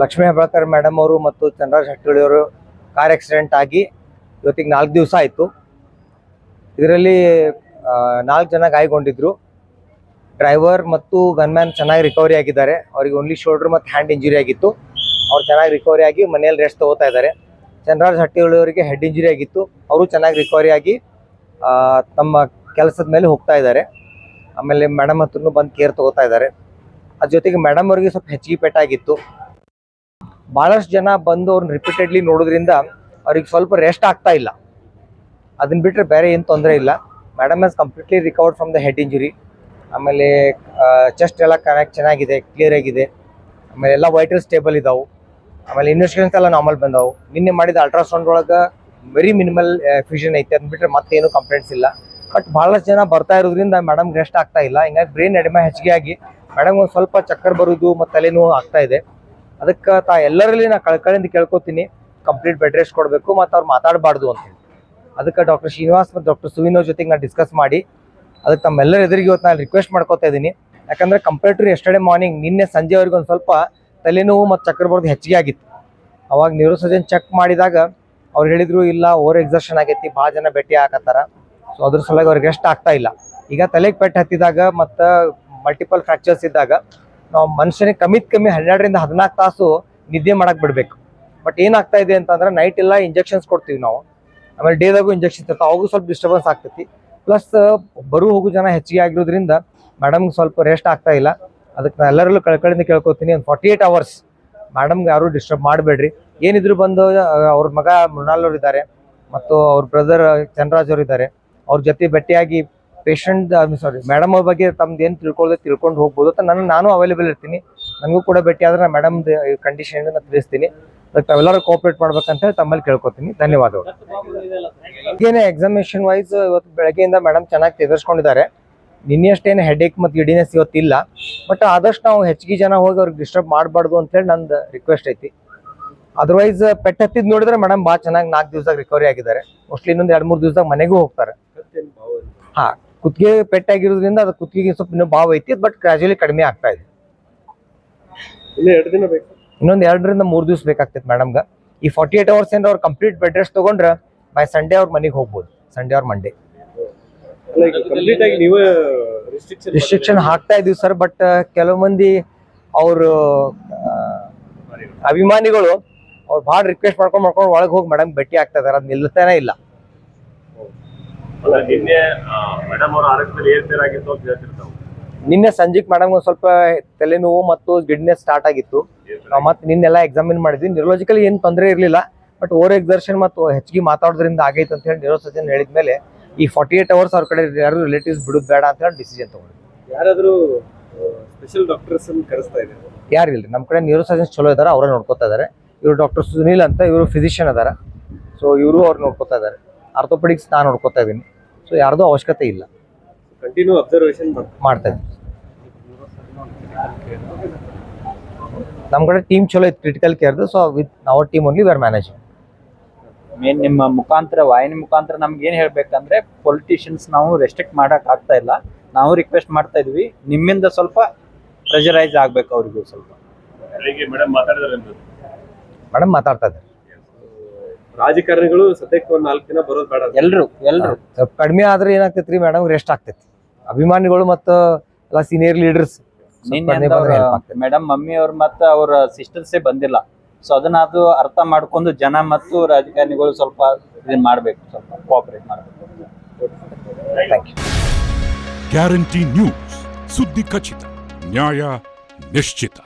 Lakshmi Hebbalkar madam ಅವರು ಮತ್ತು ಚಂದ್ರರಾಜ್ ಹಟ್ಟಿಗಳಿ ಅವರು ಕಾರ್ ಆಕ್ಸಿಡೆಂಟ್ ಆಗಿ ಇವತ್ತಿಗೆ ನಾಲ್ಕು ದಿವಸ ಆಯಿತು. ಇದರಲ್ಲಿ ನಾಲ್ಕು ಜನ ಗಾಯಗೊಂಡಿದ್ರು. ಡ್ರೈವರ್ ಮತ್ತು ಗನ್ಮ್ಯಾನ್ ಚೆನ್ನಾಗಿ ರಿಕವರಿ ಆಗಿದ್ದಾರೆ. ಅವರಿಗೆ ಓನ್ಲಿ ಶೋಲ್ಡರ್ ಮತ್ತು ಹ್ಯಾಂಡ್ ಇಂಜುರಿ ಆಗಿತ್ತು. ಅವ್ರು ಚೆನ್ನಾಗಿ ರಿಕವರಿ ಆಗಿ ಮನೆಯಲ್ಲಿ ರೆಸ್ಟ್ ತಗೋತಾ ಇದ್ದಾರೆ. ಚಂದ್ರರಾಜ್ ಅವರಿಗೆ ಹೆಡ್ ಇಂಜುರಿ ಆಗಿತ್ತು. ಅವರು ಚೆನ್ನಾಗಿ ರಿಕವರಿ ಆಗಿ ತಮ್ಮ ಕೆಲಸದ ಮೇಲೆ ಹೋಗ್ತಾ ಇದ್ದಾರೆ. ಆಮೇಲೆ ಮೇಡಮ್ ಹತ್ರನೂ ಬಂದು ಕೇರ್ ತಗೋತಾ ಇದ್ದಾರೆ. ಅದ್ರ ಜೊತೆಗೆ ಮೇಡಮ್ ಅವ್ರಿಗೆ ಸ್ವಲ್ಪ ಹೆಚ್ಚಿಗೆ ಪೆಟ್ಟಾಗಿತ್ತು. ಭಾಳಷ್ಟು ಜನ ಬಂದು ಅವ್ರನ್ನ ರಿಪೀಟೆಡ್ಲಿ ನೋಡೋದ್ರಿಂದ ಅವ್ರಿಗೆ ಸ್ವಲ್ಪ ರೆಸ್ಟ್ ಆಗ್ತಾ ಇಲ್ಲ. ಅದನ್ನ ಬಿಟ್ಟರೆ ಬೇರೆ ಏನು ತೊಂದರೆ ಇಲ್ಲ. Madam has completely recovered from the head injury ಆಮೇಲೆ ಚೆಸ್ಟ್ ಎಲ್ಲ ಕನೆಕ್ಟ್ ಚೆನ್ನಾಗಿದೆ ಕ್ಲಿಯರ್ ಆಗಿದೆ. ಆಮೇಲೆ ಎಲ್ಲ ವೈಟಲ್ ಸ್ಟೇಬಲ್ ಇದಾವೆ. ಆಮೇಲೆ ಇನ್ವೆಸ್ಟಿಗೇಷನ್ಸ್ ಎಲ್ಲ ನಾರ್ಮಲ್ ಬಂದಾವು. ನಿನ್ನೆ ಮಾಡಿದ ಅಲ್ಟ್ರಾಸೌಂಡ್ ಒಳಗೆ ವೆರಿ ಮಿನಿಮಲ್ ಫ್ಯೂಷನ್ ಐತೆ. ಅದನ್ನ ಬಿಟ್ಟರೆ ಮತ್ತೇನು ಕಂಪ್ಲೇಂಟ್ಸ್ ಇಲ್ಲ. ಬಟ್ ಭಾಳಷ್ಟು ಜನ ಬರ್ತಾ ಇರೋದ್ರಿಂದ ಮೇಡಮ್ ರೆಸ್ಟ್ ಆಗ್ತಾ ಇಲ್ಲ. ಹಿಂಗಾಗಿ ಬ್ರೈನ್ ಎಡಿಮೆ ಹೆಚ್ಚಿಗೆ ಆಗಿ ಮೇಡಮ್ ಒಂದು ಸ್ವಲ್ಪ ಚಕ್ಕರ್ ಬರೋದು ಮತ್ತು ತಲೆನೋವು ಆಗ್ತಾ ಇದೆ. ಅದಕ್ಕೆ ತಾ ಎಲ್ಲರಲ್ಲಿ ನಾ ಕಳ್ಕಳಿಂದ ಕೇಳ್ಕೊತೀನಿ. ಕಂಪ್ಲೀಟ್ ಬೆಡ್ ರೆಸ್ಟ್ ಕೊಡಬೇಕು ಮತ್ತು ಅವ್ರು ಮಾತಾಡಬಾರ್ದು ಅಂತ ಹೇಳಿ. ಅದಕ್ಕೆ ಡಾಕ್ಟರ್ ಶ್ರೀನಿವಾಸ್ ಮತ್ತು ಡಾಕ್ಟರ್ ಸುವಿನೋ ಜೊತೆಗೆ ನಾನು ಡಿಸ್ಕಸ್ ಮಾಡಿ ಅದಕ್ಕೆ ತಮ್ಮೆಲ್ಲರ ಎದುರಿಗೆ ಇವತ್ತು ನಾನು ರಿಕ್ವೆಸ್ಟ್ ಮಾಡ್ಕೋತಾ ಇದ್ದೀನಿ ಯಾಕಂದ್ರೆ ಕಂಪೇರ್ ಟು ಎಸ್ಟರ್ಡೇ ಮಾರ್ನಿಂಗ್ ನಿನ್ನೆ ಸಂಜೆವರೆಗೆ ಒಂದು ಸ್ವಲ್ಪ ತಲೆನೋವು ಮತ್ತು ಚಕ್ಕರ್ ಬರೋದು ಹೆಚ್ಚಿಗೆ ಆಗಿತ್ತು. ಅವಾಗ ನ್ಯೂರೋಸರ್ಜನ್ ಚೆಕ್ ಮಾಡಿದಾಗ ಅವ್ರು ಹೇಳಿದರು, ಇಲ್ಲ ಓವರ್ ಎಕ್ಸರ್ಷನ್ ಆಗೈತಿ, ಭಾಳ ಜನ ಭೇಟಿ ಹಾಕತ್ತಾರ ಸೊ ಅದ್ರ ಸಲುವಾಗಿ ಅವ್ರಿಗೆ ರೆಸ್ಟ್ ಆಗ್ತಾ ಇಲ್ಲ. ಈಗ ತಲೆಗೆ ಪೆಟ್ಟು ಹತ್ತಿದಾಗ ಮತ್ತು ಮಲ್ಟಿಪಲ್ ಫ್ರಾಕ್ಚರ್ಸ್ ಇದ್ದಾಗ ನಾವು ಮನುಷ್ಯನಿಗೆ ಕಮ್ಮಿತ್ ಕಮ್ಮಿ ಹನ್ನೆರಡರಿಂದ ಹದಿನಾಲ್ಕು ತಾಸು ನಿದ್ದೆ ಮಾಡಕ್ ಬಿಡಬೇಕು. ಬಟ್ ಏನಾಗ್ತಾ ಇದೆ ಅಂತಂದ್ರೆ ನೈಟ್ ಎಲ್ಲ ಇಂಜೆಕ್ಷನ್ಸ್ ಕೊಡ್ತೀವಿ ನಾವು. ಆಮೇಲೆ ಡೇದಾಗೂ ಇಂಜೆಕ್ಷನ್ಸ್ ಇರ್ತಾವೆ. ಅವಾಗೂ ಸ್ವಲ್ಪ ಡಿಸ್ಟರ್ಬೆನ್ಸ್ ಆಗ್ತೈತಿ. ಪ್ಲಸ್ ಬರು ಹೋಗೋ ಜನ ಹೆಚ್ಚಿಗೆ ಆಗಿರೋದ್ರಿಂದ ಮೇಡಮ್ಗೆ ಸ್ವಲ್ಪ ರೆಸ್ಟ್ ಆಗ್ತಾ ಇಲ್ಲ. ಅದಕ್ಕೆ ನಾನು ಎಲ್ಲರಲ್ಲೂ ಕಳ್ಕಳಿಂದ ಕೇಳ್ಕೊತೀನಿ ಒಂದು ಫಾರ್ಟಿ ಏಟ್ ಅವರ್ಸ್ ಮೇಡಮ್ಗೆ ಯಾರು ಡಿಸ್ಟರ್ಬ್ ಮಾಡಬೇಡ್ರಿ. ಏನಿದ್ರು ಬಂದು ಅವ್ರ ಮಗ ಮೃಣಾಲ್ ಅವ್ರು ಇದ್ದಾರೆ ಮತ್ತು ಅವ್ರ ಬ್ರದರ್ ಚನ್ರಾಜ್ ಅವರು ಇದ್ದಾರೆ ಅವ್ರ ಜೊತೆ ಭೇಟಿಯಾಗಿ ಪೇಷಂಟ್ ಸಾರಿ ಮೇಡಮ್ ಅವ್ರ ಬಗ್ಗೆ ತಮ್ದು ಏನು ತಿಳ್ಕೊಳ್ಳೋದು ತಿಳ್ಕೊಂಡು ಹೋಗ್ಬೋದು ಅಂತ ನಾನು ನಾನು ಅವೈಲೇಬಲ್ ಇರ್ತೀನಿ. ನನಗೂ ಕೂಡ ಭೇಟಿ ಆದ್ರೆ ನಾನು ಮೇಡಮ್ ಕಂಡೀಷನ್ ನಾನು ತಿಳಿಸ್ತೀನಿ. ಅದಕ್ಕೆ ತಾವೆಲ್ಲರೂ ಕೋಆಪ್ರೇಟ್ ಮಾಡ್ಬೇಕಂತ ಹೇಳಿ ತಮ್ಮಲ್ಲಿ ಕೇಳ್ಕೊತೀನಿ. ಧನ್ಯವಾದಗಳು. ಈಗೇನೆ ಎಕ್ಸಾಮಿನೇಷನ್ ವೈಸ್ ಇವತ್ತು ಬೆಳಗ್ಗೆಯಿಂದ ಮೇಡಮ್ ಚೆನ್ನಾಗಿ ತೆಗೆಸ್ಕೊಂಡಿದ್ದಾರೆ. ನಿನ್ನೆಷ್ಟೇನು ಹೆಡೇಕ್ ಮತ್ತು ಗಿಡಿನೆಸ್ ಇವತ್ತಿಲ್ಲ ಬಟ್ ಆದಷ್ಟು ನಾವು ಹೆಚ್ಚಿಗೆ ಜನ ಹೋಗಿ ಅವ್ರಿಗೆ ಡಿಸ್ಟರ್ಬ್ ಮಾಡಬಾರ್ದು ಅಂತೇಳಿ ನಂದು ರಿಕ್ವೆಸ್ಟ್ ಐತಿ. ಅದರ್ವೈಸ್ ಪೆಟ್ ಹತ್ತಿದ್ ನೋಡಿದ್ರೆ ಮೇಡಮ್ ಭಾಳ ಚೆನ್ನಾಗಿ ನಾಲ್ಕು ದಿವಸದಾಗ ರಿಕವರಿ ಆಗಿದ್ದಾರೆ. ಮೋಸ್ಟ್ಲಿ ಇನ್ನೊಂದು ಎರಡು ಮೂರು ದಿವಸದಾಗ ಮನೆಗೂ ಹೋಗ್ತಾರೆ. ಹಾ ಕುತ್ತಿಗೆ ಪೆಟ್ಟಾಗಿರೋದ್ರಿಂದ ಅದು ಕುತ್ತಿಗೆ ಸ್ವಲ್ಪ ಇನ್ನೂ ಭಾವ ಐತಿ ಬಟ್ ಗ್ರಾಜುಯಲಿ ಕಡಿಮೆ ಆಗ್ತಾ ಇದೆ. ಇನ್ನು ಎರಡು ದಿನ ಬೇಕು. ಇನ್ನೊಂದು ಎರಡರಿಂದ ಮೂರು ದಿವಸ ಬೇಕಾಗ್ತೈತೆ ಮೇಡಮ್ಗೆ ಈ ಫಾರ್ಟಿ ಏಟ್ ಅವರ್ಸ್ ಏನಾರ ಅವ್ರು ಕಂಪ್ಲೀಟ್ ಬೆಡ್ ರೆಸ್ಟ್ ತೊಗೊಂಡ್ರೆ ಬೈ ಸಂಡೇ ಅವ್ರ ಮನೆಗೆ ಹೋಗ್ಬೋದು ಸಂಡೇ ಅವ್ರ ಮಂಡೇ ರಿಸ್ಟ್ರಿಕ್ಷನ್ ರಿಸ್ಟ್ರಿಕ್ಷನ್ ಹಾಕ್ತಾ ಇದೀವಿ ಸರ್ ಬಟ್ ಕೆಲವು ಮಂದಿ ಅವರು ಅಭಿಮಾನಿಗಳು ಅವ್ರು ಭಾಳ ರಿಕ್ವೆಸ್ಟ್ ಮಾಡ್ಕೊಂಡು ಮಾಡ್ಕೊಂಡು ಒಳಗೆ ಹೋಗಿ ಮೇಡಮ್ ಭೇಟಿ ಆಗ್ತಾ ಇದಾರೆ ಅದು ನಿಲ್ತಾನೆ ಇಲ್ಲ. ಅಲ್ಲ ನಿನ್ನೆ ಮೇಡಮ್ ಅವರ ಆರೋಗ್ಯದಲ್ಲಿ ಏರ್ಪೇರಾಗಿತ್ತು ಅಂತ ಹೇಳ್ತಿರ್ತಾವೆ ನಿನ್ನೆ ಸಂಜೆಗೆ ಮೇಡಮ್ ಒಂದು ಸ್ವಲ್ಪ ತಲೆನೋವು ಮತ್ತು ಗಿಡ್ನೆಸ್ ಸ್ಟಾರ್ಟ್ ಆಗಿತ್ತು. ನಾವು ಮತ್ತೆ ನಿನ್ನೆಲ್ಲ ಎಕ್ಸಾಮಿನ್ ಮಾಡಿದ್ವಿ. ನ್ಯೂರೋಲಾಜಿಕಲಿ ಏನು ತೊಂದರೆ ಇರಲಿಲ್ಲ ಬಟ್ ಓವರ್ ಎಕ್ಸರ್ಷನ್ ಮತ್ತು ಹೆಚ್ಚಿಗೆ ಮಾತಾಡೋದ್ರಿಂದ ಆಗೈತೆ ಅಂತ ಹೇಳಿ ನ್ಯೂರೋ ಸರ್ಜನ್ ಹೇಳಿದ್ಮೇಲೆ ಈ ಫಾರ್ಟಿ ಏಟ್ ಅವರ್ಸ್ ಅವ್ರ ಕಡೆ ಯಾರು ರಿಲೇಟಿವ್ಸ್ ಬಿಡೋದು ಬೇಡ ಅಂತ ಹೇಳಿ ಡಿಸಿಷನ್ ತಗೊಂಡ್ವಿ ಯಾರಾದರೂ ಸ್ಪೆಷಲ್ ಡಾಕ್ಟರ್ಸ್ ಅನ್ನು ಕರೆಸ್ತಾ ಇದ್ದಾರೆ? ಯಾರು ಇಲ್ಲ ನಮ್ಮ ಕಡೆ ನ್ಯೂರೋ ಸರ್ಜನ್ಸ್ ಚಲೋ ಇದ್ದಾರೆ ಅವರೇ ನೋಡ್ಕೋತಾ ಇದ್ದಾರೆ ಇವರು ಡಾಕ್ಟರ್ ಸುನೀಲ್ ಅಂತ ಇವರು ಫಿಸಿಷಿಯನ್ ಅದಾರ. ಸೊ ಇವರು ಅವ್ರು ನೋಡ್ಕೋತಾ ಇದ್ದಾರೆ ಆರ್ಥೋಪೆಡಿಕ್ಸ್ ನಾನು ನೋಡ್ಕೋತಾ ಇದ್ದೀನಿ ಸೊ ಯಾರ್ದೂ ಅವಶ್ಯಕತೆ ಇಲ್ಲ. ಕಂಟಿನ್ಯೂ ಅಬ್ಸರ್ವೇಷನ್ ಮಾಡ್ತಾ ಇದ್ದೀನಿ ನಮ್ಮ ಕಡೆ ಟೀಮ್ ಚಲೋ ಇತ್ತು critical ಕೇರ್ದು so with our team only we are managing main ನಿಮ್ಮ ಮುಖಾಂತರ ವಾಹಿನಿ ಮುಖಾಂತರ ನಮ್ಗೆ ಏನು ಹೇಳ್ಬೇಕಂದ್ರೆ ಪೊಲಿಟಿಷಿಯನ್ಸ್ ನಾವು ರೆಸ್ಟ್ರಿಕ್ಟ್ ಮಾಡೋಕೆ ಆಗ್ತಾ ಇಲ್ಲ. ನಾವು ರಿಕ್ವೆಸ್ಟ್ ಮಾಡ್ತಾ ಇದ್ವಿ. ನಿಮ್ಮಿಂದ ಸ್ವಲ್ಪ ಪ್ರೆಷರೈಸ್ ಆಗ್ಬೇಕು ಅವ್ರಿಗೂ ಸ್ವಲ್ಪ. ಮೇಡಮ್ ಮಾತಾಡಿದ್ರೆ ಅಂತ? ಮೇಡಮ್ ಮಾತಾಡ್ತಾ ಇದ್ದಾರೆ. ರಾಜಕಾರಣಿಗಳು ಸದ್ಯಕ್ಕೆ ಒಂದ್ ನಾಲ್ಕು ದಿನ ಬರೋದು ಬೇಡ ಎಲ್ರು ಎಲ್ರು. ಸ್ವಲ್ಪ ಕಡಿಮೆ ಆದ್ರೆ ಏನಾಗ್ತೈತ್ರಿ ಮೇಡಮ್ ರೆಸ್ಟ್ ಆಗ್ತೈತಿ? ಅಭಿಮಾನಿಗಳು ಮತ್ತು ಎಲ್ಲ ಸೀನಿಯರ್ ಲೀಡರ್ಸ್ ಮೇಡಮ್ ಮಮ್ಮಿ ಅವ್ರ ಮತ್ತ ಅವ್ರ ಸಿಸ್ಟರ್ಸೇ ಬಂದಿಲ್ಲ. ಸೊ ಅದನ್ನ ಅದು ಅರ್ಥ ಮಾಡ್ಕೊಂಡು ಜನ ಮತ್ತು ರಾಜಕಾರಣಿಗಳು ಸ್ವಲ್ಪ ಇದನ್ನ ಮಾಡ್ಬೇಕು ಸ್ವಲ್ಪ ಕೋಆಪರೇಟ್ ಮಾಡಬೇಕು. ಥ್ಯಾಂಕ್ ಯು ಗ್ಯಾರಂಟಿ ನ್ಯೂಸ್ ಸುದ್ದಿ ಖಚಿತ ನ್ಯಾಯ ನಿಶ್ಚಿತ